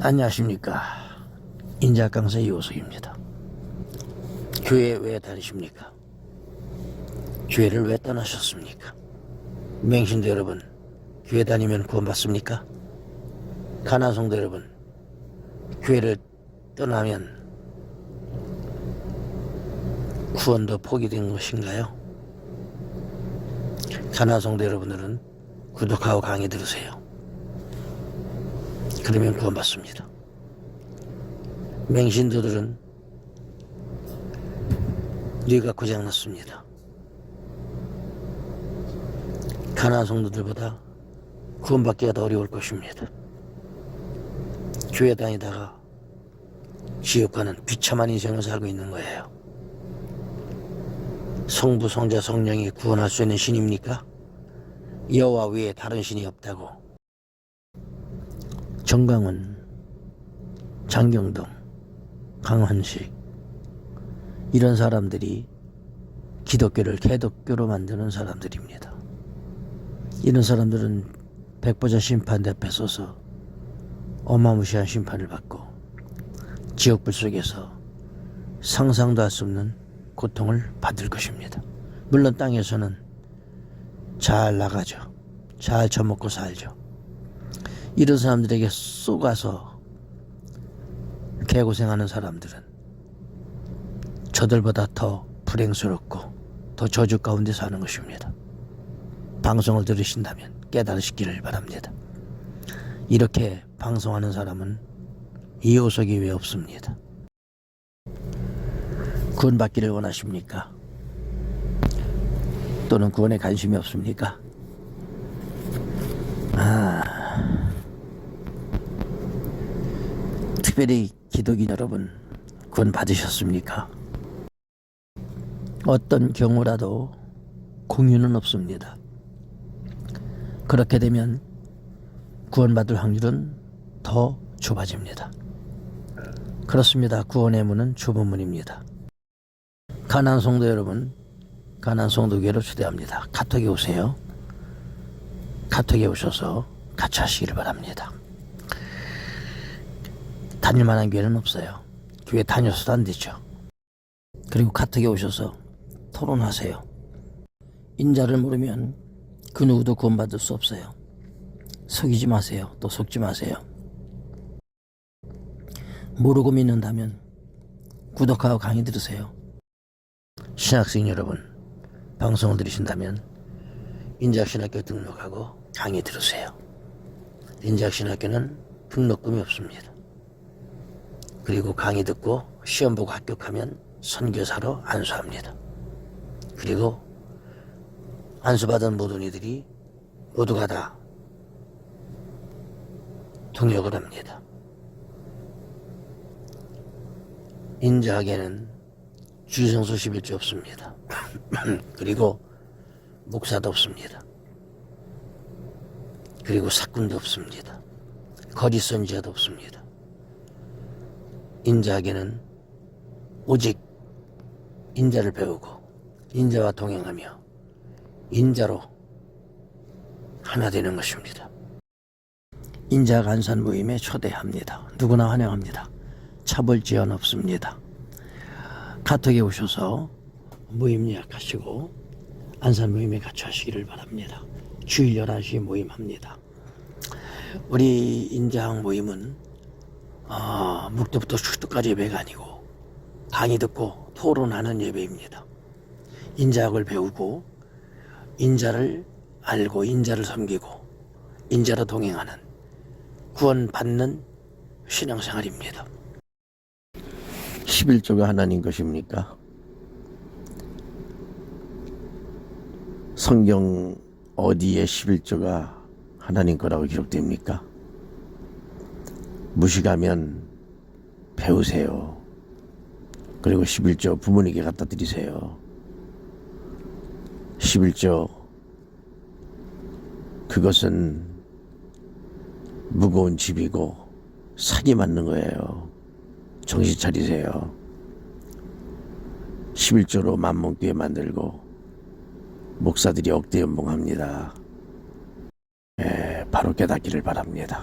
안녕하십니까. 인자 강사 이호석입니다. 교회 왜 다니십니까? 교회를 왜 떠나셨습니까? 맹신도 여러분, 교회 다니면 구원받습니까? 가나성도 여러분, 교회를 떠나면 구원도 포기된 것인가요? 가나성도 여러분들은 구독하고 강의 들으세요. 그러면 구원받습니다. 맹신도들은 뇌가 고장났습니다. 가난한 성도들보다 구원받기가 더 어려울 것입니다. 교회 다니다가 지옥 가는 비참한 인생을 살고 있는 거예요. 성부, 성자, 성령이 구원할 수 있는 신입니까? 여호와 외에 다른 신이 없다고. 정강훈, 장경동, 강환식 이런 사람들이 기독교를 개독교로 만드는 사람들입니다. 이런 사람들은 백보자 심판 앞에 서서 어마무시한 심판을 받고 지옥불 속에서 상상도 할 수 없는 고통을 받을 것입니다. 물론 땅에서는 잘 나가죠. 잘 처먹고 살죠. 이런 사람들에게 쏘가서 개고생하는 사람들은 저들보다 더 불행스럽고 더 저주 가운데 사는 것입니다. 방송을 들으신다면 깨달으시기를 바랍니다. 이렇게 방송하는 사람은 이호석이 왜 없습니다. 구원 받기를 원하십니까? 또는 구원에 관심이 없습니까? 아, 특별히 기독인 여러분 구원 받으셨습니까? 어떤 경우라도 공유는 없습니다. 그렇게 되면 구원받을 확률은 더 좁아집니다. 그렇습니다. 구원의 문은 좁은 문입니다. 가난 성도 여러분, 가난 성도교회로 초대합니다. 카톡에 오세요. 카톡에 오셔서 같이 하시기를 바랍니다. 다닐 만한 교회는 없어요. 교회 다녀서도 안 되죠. 그리고 카톡에 오셔서 토론하세요. 인자를 모르면 그 누구도 구원받을 수 없어요. 속이지 마세요. 또 속지 마세요. 모르고 믿는다면 구독하고 강의 들으세요. 신학생 여러분, 방송을 들으신다면 인자신학교 등록하고 강의 들으세요. 인자신학교는 등록금이 없습니다. 그리고 강의 듣고 시험 보고 합격하면 선교사로 안수합니다. 그리고 안수받은 모든 이들이 모두가 다 통역을 합니다. 인자학에는 주성수 11조 없습니다. 그리고 목사도 없습니다. 그리고 사꾼도 없습니다. 거리 선지자도 없습니다. 인자학에는 오직 인자를 배우고 인자와 동행하며 인자로 하나 되는 것입니다. 인자 간산 모임에 초대합니다. 누구나 환영합니다. 차별 지연 없습니다. 카톡에 오셔서 모임 예약하시고 안산 모임에 같이 하시기를 바랍니다. 주일 11시 모임합니다. 우리 인자학 모임은 어, 묵도부터 축도까지 예배가 아니고 강의 듣고 토론하는 예배입니다. 인자학을 배우고 인자를 알고 인자를 섬기고 인자로 동행하는 구원받는 신앙생활입니다. 11조가 하나님 것입니까? 성경 어디에 11조가 하나님 거라고 기록됩니까? 무식하면 배우세요. 그리고 11조 부모님께 갖다 드리세요. 11조 그것은 무거운 집이고 사기 맞는 거예요. 정신 차리세요. 11조로 만mon교회 만들고 목사들이 억대 연봉합니다. 예, 바로 깨닫기를 바랍니다.